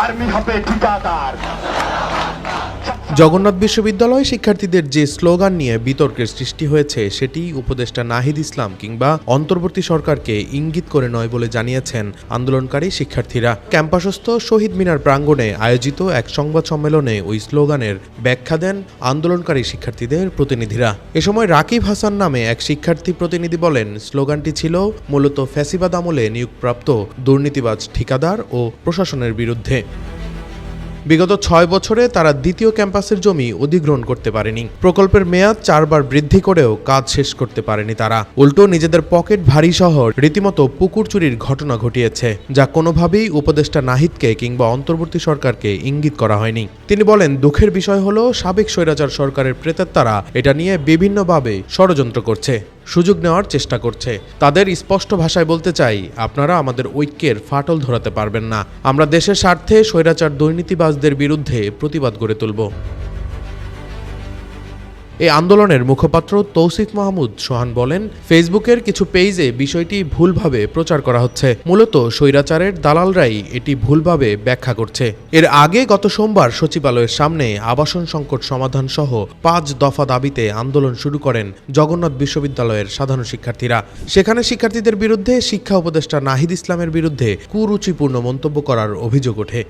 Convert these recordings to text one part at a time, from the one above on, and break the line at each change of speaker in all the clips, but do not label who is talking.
Army হবে ঠিকাদার
জগন্নাথ বিশ্ববিদ্যালয় শিক্ষার্থীদের যে স্লোগান নিয়ে বিতর্কের সৃষ্টি হয়েছে, সেটি উপদেষ্টা নাহিদ ইসলাম কিংবা অন্তর্বর্তী সরকারকে ইঙ্গিত করে নয় বলে জানিয়েছেন আন্দোলনকারী শিক্ষার্থীরা। ক্যাম্পাসস্থ শহীদ মিনার প্রাঙ্গণে আয়োজিত এক সংবাদ সম্মেলনে ওই স্লোগানের ব্যাখ্যা দেন আন্দোলনকারী শিক্ষার্থীদের প্রতিনিধিরা। এ সময় রাকিব হাসান নামে এক শিক্ষার্থী প্রতিনিধি বলেন, স্লোগানটি ছিল মূলত ফ্যাসিবাদ আমলে নিয়োগপ্রাপ্ত দুর্নীতিবাজ ঠিকাদার ও প্রশাসনের বিরুদ্ধে। বিগত ছয় বছরে তারা দ্বিতীয় ক্যাম্পাসের জমি অধিগ্রহণ করতে পারেনি। প্রকল্পের মেয়াদ চারবার বৃদ্ধি করেও কাজ শেষ করতে পারেনি তারা। উল্টো নিজেদের পকেট ভারী সহ রীতিমতো পুকুর চুরির ঘটনা ঘটিয়েছে, যা কোনোভাবেই উপদেষ্টা নাহিদকে কিংবা অন্তর্বর্তী সরকারকে ইঙ্গিত করা হয়নি। তিনি বলেন, দুঃখের বিষয় হলো, সাবেক স্বৈরাচার সরকারের প্রেতাত্মারা এটা নিয়ে বিভিন্নভাবে ষড়যন্ত্র করছে। সুযোগ নেওয়ার চেষ্টা করছে। তাদের স্পষ্ট ভাষায় বলতে চাই, আপনারা আমাদের ঐক্যের ফাটল ধরাতে পারবেন না। আমরা দেশের স্বার্থে স্বৈরাচার দুর্নীতিবাজদের বিরুদ্ধে প্রতিবাদ গড়ে তুলব। এই আন্দোলনের মুখপাত্র তৌসিফ মাহমুদ সোহান বলেন, ফেসবুকের কিছু পেজে বিষয়টি ভুলভাবে প্রচার করা হচ্ছে। মূলত স্বৈরাচারের দালালরাই এটি ভুলভাবে ব্যাখ্যা করছে। এর আগে গত সোমবার সচিবালয়ের সামনে আবাসন সংকট সমাধান সহ পাঁচ দফা দাবিতে আন্দোলন শুরু করেন জগন্নাথ বিশ্ববিদ্যালয়ের সাধারণ শিক্ষার্থীরা। সেখানে শিক্ষার্থীদের বিরুদ্ধে শিক্ষা উপদেষ্টা নাহিদ ইসলামের বিরুদ্ধে কুরুচিপূর্ণ মন্তব্য করার অভিযোগ ওঠে।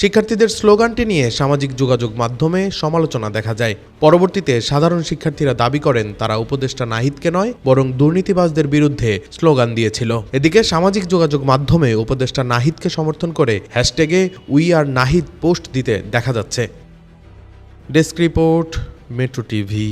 শিক্ষার্থীদের স্লোগানটি নিয়ে সামাজিক যোগাযোগ মাধ্যমে সমালোচনা দেখা যায়। পরবর্তীতে সাধারণ শিক্ষার্থীরা দাবি করেন, তারা উপদেষ্টা নাহিদকে নয়, বরং দুর্নীতিবাজদের বিরুদ্ধে স্লোগান দিয়েছিল। এদিকে সামাজিক যোগাযোগ মাধ্যমে উপদেষ্টা নাহিদকে সমর্থন করে হ্যাশট্যাগে উই আর নাহিদ পোস্ট দিতে দেখা যাচ্ছে। Desk report, metro TV.